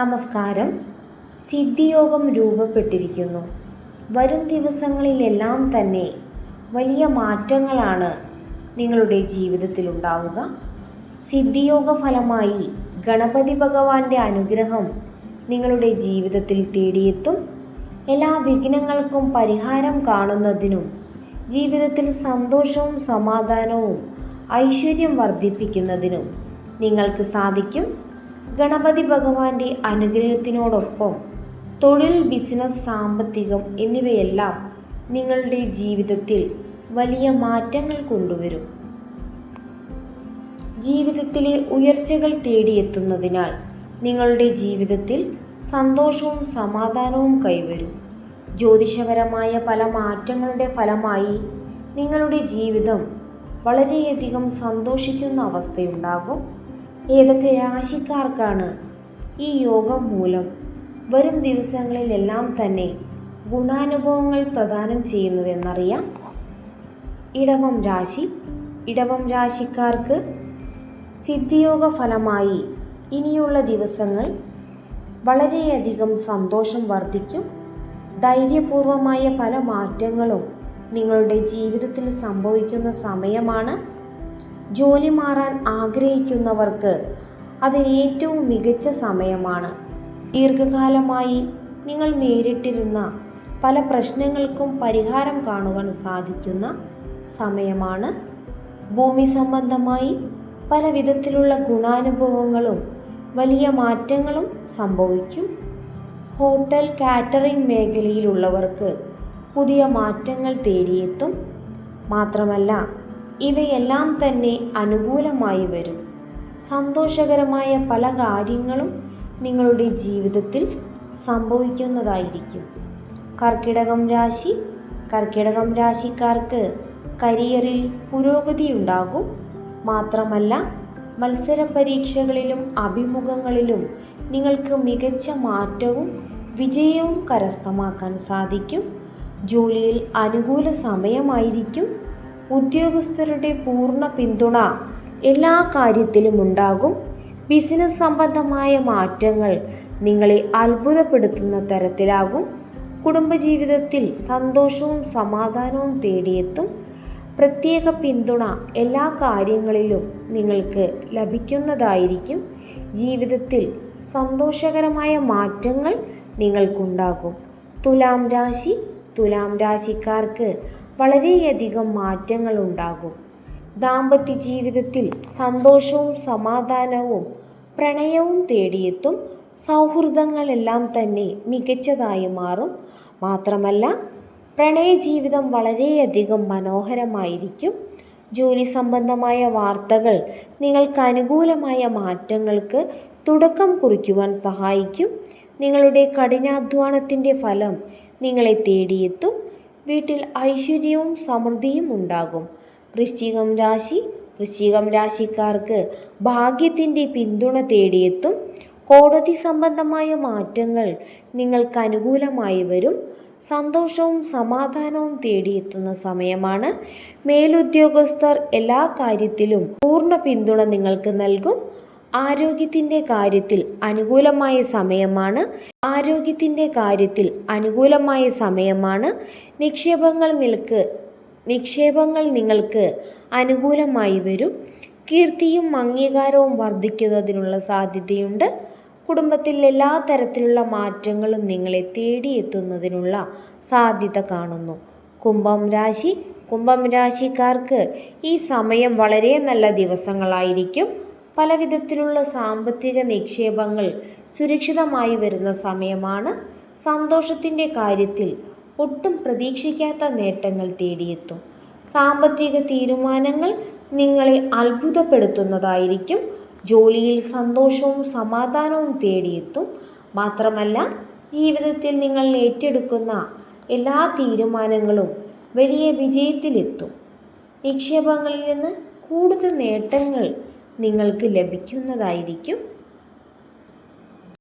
നമസ്കാരം. സിദ്ധിയോഗം രൂപപ്പെട്ടിരിക്കുന്നു. വരും ദിവസങ്ങളിലെല്ലാം തന്നെ വലിയ മാറ്റങ്ങളാണ് നിങ്ങളുടെ ജീവിതത്തിൽ ഉണ്ടാവുക. സിദ്ധിയോഗ ഫലമായി ഗണപതി ഭഗവാന്റെ അനുഗ്രഹം നിങ്ങളുടെ ജീവിതത്തിൽ തേടിയെത്തും. എല്ലാ വിഘ്നങ്ങൾക്കും പരിഹാരം കാണുന്നതിനും ജീവിതത്തിൽ സന്തോഷവും സമാധാനവും ഐശ്വര്യം വർദ്ധിപ്പിക്കുന്നതിനും നിങ്ങൾക്ക് സാധിക്കും. ഗണപതി ഭഗവാന്റെ അനുഗ്രഹത്തിനോടൊപ്പം തൊഴിൽ ബിസിനസ് സാമ്പത്തികം എന്നിവയെല്ലാം നിങ്ങളുടെ ജീവിതത്തിൽ വലിയ മാറ്റങ്ങൾ കൊണ്ടുവരും. ജീവിതത്തിലെ ഉയർച്ചകൾ തേടിയെത്തുന്നതിനാൽ നിങ്ങളുടെ ജീവിതത്തിൽ സന്തോഷവും സമാധാനവും കൈവരും. ജ്യോതിഷപരമായ പല മാറ്റങ്ങളുടെ ഫലമായി നിങ്ങളുടെ ജീവിതം വളരെയധികം സന്തോഷിക്കുന്ന അവസ്ഥയുണ്ടാകും. ഏതൊക്കെ രാശിക്കാർക്കാണ് ഈ യോഗം മൂലം വരും ദിവസങ്ങളിലെല്ലാം തന്നെ ഗുണാനുഭവങ്ങൾ പ്രദാനം ചെയ്യുന്നതെന്നറിയാം. ഇടവം രാശി. ഇടവം രാശിക്കാർക്ക് സിദ്ധിയോഗ ഫലമായി ഇനിയുള്ള ദിവസങ്ങൾ വളരെയധികം സന്തോഷം വർദ്ധിക്കും. ധൈര്യപൂർവമായ പല മാറ്റങ്ങളും നിങ്ങളുടെ ജീവിതത്തിൽ സംഭവിക്കുന്ന സമയമാണ്. ജോലി മാറാൻ ആഗ്രഹിക്കുന്നവർക്ക് അതിന് ഏറ്റവും മികച്ച സമയമാണ്. ദീർഘകാലമായി നിങ്ങൾ നേരിട്ടിരുന്ന പല പ്രശ്നങ്ങൾക്കും പരിഹാരം കാണുവാൻ സാധിക്കുന്ന സമയമാണ്. ഭൂമി സംബന്ധമായി പല വിധത്തിലുള്ള ഗുണാനുഭവങ്ങളും വലിയ മാറ്റങ്ങളും സംഭവിക്കും. ഹോട്ടൽ കാറ്ററിംഗ് മേഖലയിലുള്ളവർക്ക് പുതിയ മാറ്റങ്ങൾ തേടിയെത്തും. മാത്രമല്ല ഇവയെല്ലാം തന്നെ അനുകൂലമായി വരും. സന്തോഷകരമായ പല കാര്യങ്ങളും നിങ്ങളുടെ ജീവിതത്തിൽ സംഭവിക്കുന്നതായിരിക്കും. കർക്കിടകം രാശി കർക്കിടകം രാശിക്കാർക്ക് കരിയറിൽ പുരോഗതി ഉണ്ടാകും. മാത്രമല്ല മത്സര പരീക്ഷകളിലും അഭിമുഖങ്ങളിലും നിങ്ങൾക്ക് മികച്ച മാറ്റവും വിജയവും കരസ്ഥമാക്കാൻ സാധിക്കും. ജോലിയിൽ അനുകൂല സമയമായിരിക്കും. ഉദ്യോഗസ്ഥരുടെ പൂർണ പിന്തുണ എല്ലാ കാര്യത്തിലും ഉണ്ടാകും ബിസിനസ് സംബന്ധമായ മാറ്റങ്ങൾ നിങ്ങളെ അത്ഭുതപ്പെടുത്തുന്ന തരത്തിലാകും. കുടുംബജീവിതത്തിൽ സന്തോഷവും സമാധാനവും തേടിയെത്തും. പ്രത്യേക പിന്തുണ എല്ലാ കാര്യങ്ങളിലും നിങ്ങൾക്ക് ലഭിക്കുന്നതായിരിക്കും. ജീവിതത്തിൽ സന്തോഷകരമായ മാറ്റങ്ങൾ നിങ്ങൾക്കുണ്ടാകും. തുലാം രാശി തുലാം രാശിക്കാർക്ക് വളരെയധികം മാറ്റങ്ങൾ ഉണ്ടാകും ദാമ്പത്യ ജീവിതത്തിൽ സന്തോഷവും സമാധാനവും പ്രണയവും തേടിയെത്തും. സൗഹൃദങ്ങളെല്ലാം തന്നെ മികച്ചതായി മാറും. മാത്രമല്ല പ്രണയ ജീവിതം വളരെയധികം മനോഹരമായിരിക്കും. ജോലി സംബന്ധമായ വാർത്തകൾ നിങ്ങൾക്ക് അനുകൂലമായ മാറ്റങ്ങൾക്ക് തുടക്കം കുറിക്കുവാൻ സഹായിക്കും. നിങ്ങളുടെ കഠിനാധ്വാനത്തിന്റെ ഫലം നിങ്ങളെ തേടിയെത്തും. വീട്ടിൽ ഐശ്വര്യവും സമൃദ്ധിയും ഉണ്ടാകും. വൃശ്ചികം രാശി വൃശ്ചികം രാശിക്കാർക്ക് ഭാഗ്യത്തിന്റെ പിന്തുണ തേടിയെത്തും. കോടതി സംബന്ധമായ മാറ്റങ്ങൾ നിങ്ങൾക്ക് അനുകൂലമായി വരും. സന്തോഷവും സമാധാനവും തേടിയെത്തുന്ന സമയമാണ്. മേലുദ്യോഗസ്ഥർ എല്ലാ കാര്യത്തിലും പൂർണ പിന്തുണ നിങ്ങൾക്ക് നൽകും. ആരോഗ്യത്തിന്റെ കാര്യത്തിൽ അനുകൂലമായ സമയമാണ്. ആരോഗ്യത്തിന്റെ കാര്യത്തിൽ അനുകൂലമായ സമയമാണ്. നിക്ഷേപങ്ങൾ നിൽക്ക് നിക്ഷേപങ്ങൾ നിങ്ങൾക്ക് അനുകൂലമായി വരും. കീർത്തിയും അംഗീകാരവും വർദ്ധിക്കുന്നതിനുള്ള സാധ്യതയുണ്ട്. കുടുംബത്തിൽ എല്ലാ തരത്തിലുള്ള മാറ്റങ്ങളും നിങ്ങളെ തേടിയെത്തുന്നതിനുള്ള സാധ്യത കാണുന്നു. കുംഭം രാശി കുംഭം രാശിക്കാർക്ക് ഈ സമയം വളരെ നല്ല ദിവസങ്ങളായിരിക്കും. പല വിധത്തിലുള്ള സാമ്പത്തിക നിക്ഷേപങ്ങൾ സുരക്ഷിതമായി വരുന്ന സമയമാണ് സന്തോഷത്തിന്റെ കാര്യത്തിൽ ഒട്ടും പ്രതീക്ഷിക്കാത്ത നേട്ടങ്ങൾ തേടിയെത്തും. സാമ്പത്തിക തീരുമാനങ്ങൾ നിങ്ങളെ അത്ഭുതപ്പെടുത്തുന്നതായിരിക്കും. ജോലിയിൽ സന്തോഷവും സമാധാനവും തേടിയെത്തും. മാത്രമല്ല ജീവിതത്തിൽ നിങ്ങൾ ഏറ്റെടുക്കുന്ന എല്ലാ തീരുമാനങ്ങളും വലിയ വിജയത്തിലെത്തും. നിക്ഷേപങ്ങളിൽ നിന്ന് കൂടുതൽ നേട്ടങ്ങൾ നിങ്ങൾക്ക് ലഭിക്കുന്നതായിരിക്കും.